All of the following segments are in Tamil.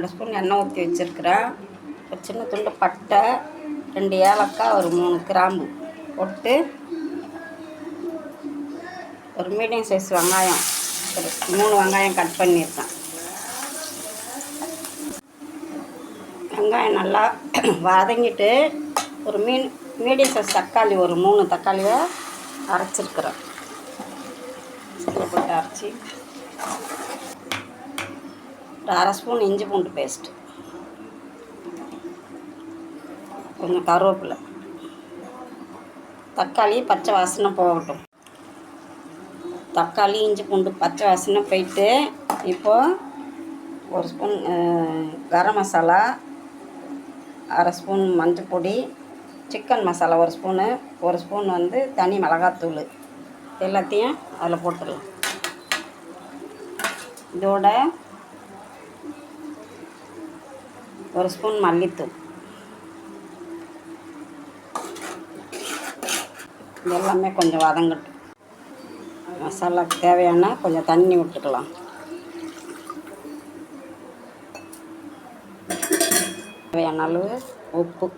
ரெண்டு ஸ்பூன் எண்ணெய் ஊற்றி வச்சுருக்கிறேன். ஒரு சின்ன துண்டு பட்டை ரெண்டு ஏலக்காய் ஒரு மூணு கிராம்பு போட்டு ஒரு மீடியம் சைஸ் வெங்காயம் ஒரு மூணு வெங்காயம் கட் பண்ணியிருக்கேன். வெங்காயம் நல்லா வதங்கிட்டு ஒரு மீன் மீடியம் சைஸ் தக்காளி ஒரு மூணு தக்காளியை அரைச்சிருக்கிறேன். போட்டு அரைச்சி. ஒரு அரை ஸ்பூன் இஞ்சி பூண்டு பேஸ்ட்டு கொஞ்சம் கருவேப்பிலை. தக்காளி பச்சை வாசனை போகட்டும். தக்காளி இஞ்சி பூண்டு பச்சை வாசனை போயிட்டு இப்போது ஒரு ஸ்பூன் கரம் மசாலா அரை ஸ்பூன் மஞ்சள் பொடி சிக்கன் மசாலா ஒரு ஸ்பூனு ஒரு ஸ்பூன் வந்து தனி மிளகாத்தூள். எல்லாத்தையும் அதில் போட்டுடலாம். இதோட ஒரு ஸ்பூன் மல்லித்தூள் இது எல்லாமே கொஞ்சம் வதங்கட்டும். மசாலா தேவையான கொஞ்சம் தண்ணி விட்டுக்கலாம். தேவையான அளவு உப்பு.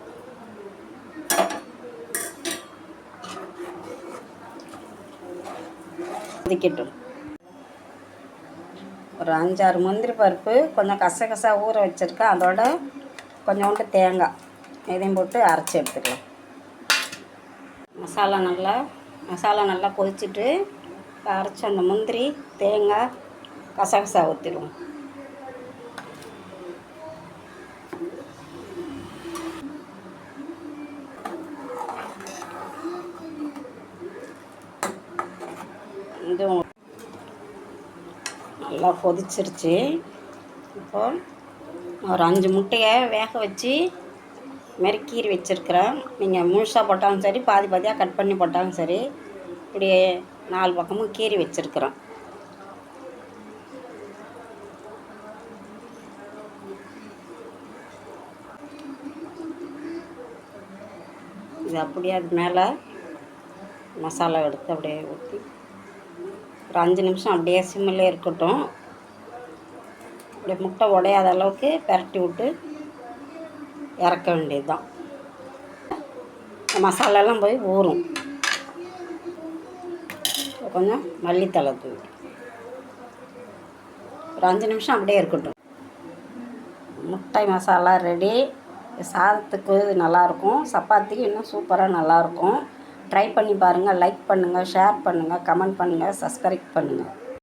கொதிக்கட்டும் ஒரு அஞ்சாறு முந்திரி பருப்பு கொஞ்சம் கசகசா ஊற வச்சுருக்கேன். அதோட கொஞ்சோண்டு தேங்காய். இதையும் போட்டு அரைச்சி எடுத்துக்கலாம். மசாலா நல்லா மசாலா நல்லா கொதிச்சுட்டு அரைச்சி அந்த முந்திரி தேங்காய் கசகசா ஊற்றிடுவோம் இது நல்லா கொதிச்சிருச்சு. இப்போ ஒரு அஞ்சு முட்டையை வேக வச்சு மாரி கீறி வச்சுருக்கிறேன். நீங்கள் முழுசாக போட்டாலும் சரி பாதி பாதியாக கட் பண்ணி போட்டாலும் சரி இப்படி நாலு பக்கமும் கீறி வச்சுருக்கிறேன் இது அப்படியே அது மேலே மசாலா எடுத்து அப்படியே ஊற்றி ஒரு அஞ்சு நிமிஷம் அப்படியே சிம்மிலே இருக்கட்டும். அப்படியே முட்டை உடையாத அளவுக்கு பரட்டி விட்டு இறக்க வேண்டியது தான் மசாலாலாம் போய் ஊறும். கொஞ்சம் மல்லித்தலை தூவி. ஒரு அஞ்சு நிமிஷம் அப்படியே இருக்கட்டும். முட்டை மசாலா ரெடி சாதத்துக்கு நல்லாயிருக்கும் சப்பாத்திக்கு இன்னும் சூப்பராக நல்லாயிருக்கும் ட்ரை பண்ணி பாருங்கள் லைக் பண்ணுங்கள் ஷேர் பண்ணுங்கள் கமெண்ட் பண்ணுங்கள் சப்ஸ்கிரைப் பண்ணுங்கள்